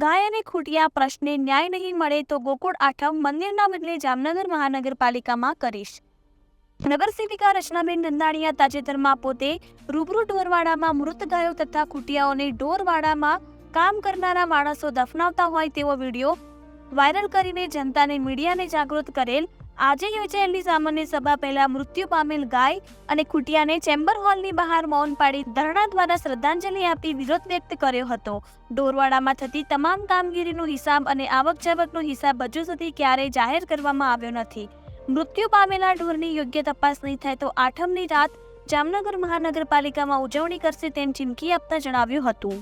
ગાય અને ખૂટિયા, પ્રશ્ને ન્યાય નહીં મળે તો ગોકુળ આઠમ મંદિરના બદલે જામનગર મહાનગરપાલિકામાં કરીશ. નગરસેવિકા રચનાબેન નંદાણીયા તાજેતરમાં પોતે રૂબરૂ ઢોરવાડામાં મૃત ગાયો તથા ખૂટિયાઓને ઢોરવાડામાં કામ કરનારા માણસો દફનાવતા હોય તેવો વીડિયો વાયરલ કરીને જનતાને મીડિયાને જાગૃત કરેલ આજે યોજાયેલી સામાન્ય સભા. પહેલા મૃત્યુ પામેલ ગાય અને ખૂટિયાને ચેમ્બર હોલની બહાર મૌન પાડી ધરણા દ્વારા શ્રદ્ધાંજલિ આપી વિરોધ વ્યક્ત કર્યો હતો. ઢોરવાડામાં થતી તમામ કામગીરીનો હિસાબ અને આવક જાવકનો હિસાબ હજુ સુધી ક્યારેય જાહેર કરવામાં આવ્યો નથી. મૃત્યુ પામેલા ઢોરની યોગ્ય તપાસ નહીં થાય તો આઠમની રાત જામનગર મહાનગરપાલિકામાં ઉજવણી કરશે તેમ ચીમકી આપતા જણાવ્યું હતું.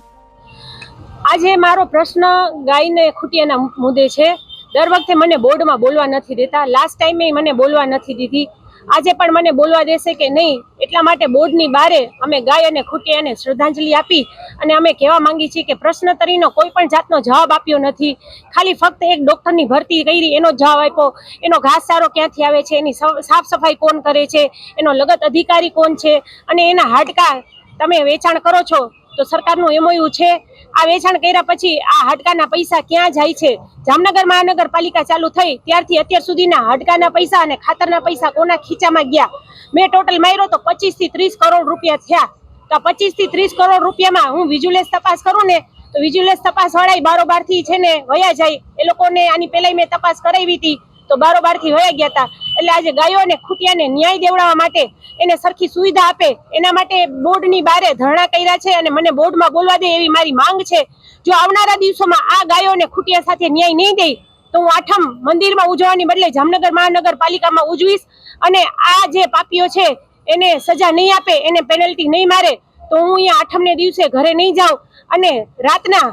આજે મારો પ્રશ્ન ગાયને ખૂટિયાના મુદ્દે છે. દર વખતે મને બોર્ડમાં બોલવા નથી દેતા. લાસ્ટ ટાઈમે મને બોલવા નથી દીધી. આજે પણ મને બોલવા દેશે કે નહીં, એટલા માટે બોર્ડની બારે અમે ગાય અને ખૂટિયાને શ્રદ્ધાંજલિ આપી અને અમે કહેવા માંગી છીએ કે પ્રશ્નોત્તરીનો કોઈ પણ જાતનો જવાબ આપ્યો નથી. ખાલી ફક્ત એક ડૉક્ટરની ભરતી કરી, એનો જવાબ આપ્યો. એનો ઘાસચારો ક્યાંથી આવે છે? એની સાફ સફાઈ કોણ કરે છે? એનો લગત અધિકારી કોણ છે? અને એના હાડકા તમે વેચાણ કરો છો? તો સરકારનું એમઓયુ છે, આ વેચાણ કર્યા પછી આ હાડકાના પૈસા ક્યાં જાય છે? જામનગર મહાનગરપાલિકા ચાલુ થઈ, ત્યારથી અત્યાર સુધીના હાડકાના પૈસા અને ખાતરના પૈસા કોના ખીચામાં ગયા? મેં ટોટલ માર્યો તો પચીસથી ત્રીસ કરોડ રૂપિયા થયા. તો પચીસથી ત્રીસ કરોડ રૂપિયામાં હું વિજ્યુલેસ તપાસ કરું ને, તો વિજ્યુલેસ તપાસ વાળા બારોબારથી છે ને વયા જાય. એ લોકોને આની પહેલાં મેં તપાસ કરાવી હતી, તો બારોબારથી વયા ગયા હતા. એટલે આજે ગાયો અને ખૂટિયાને ન્યાય દેવડાવવા માટે એને સરખી સુવિધા આપે. એના માટે બોર્ડની બારે ધરણા કર્યા છે અને મને બોર્ડમાં બોલવા દે એવી મારી માંગ છે. જો આવનારા દિવસોમાં આ ગાયો અને ખૂટિયા સાથે ન્યાય નહીં દે, તો હું આઠમ મંદિરમાં ઉજવવાની બદલે જામનગર મહાનગરપાલિકામાં ઉજવીશ અને આ જે પાપીઓ છે, એને સજા નહીં આપે, એને પેનલ્ટી નહીં મારે, તો હું અહીંયા આઠમને દિવસે ઘરે નહીં જાઉં અને રાતના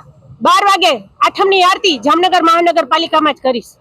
બાર વાગે આઠમની આરતી જામનગર મહાનગરપાલિકામાં જ કરીશ.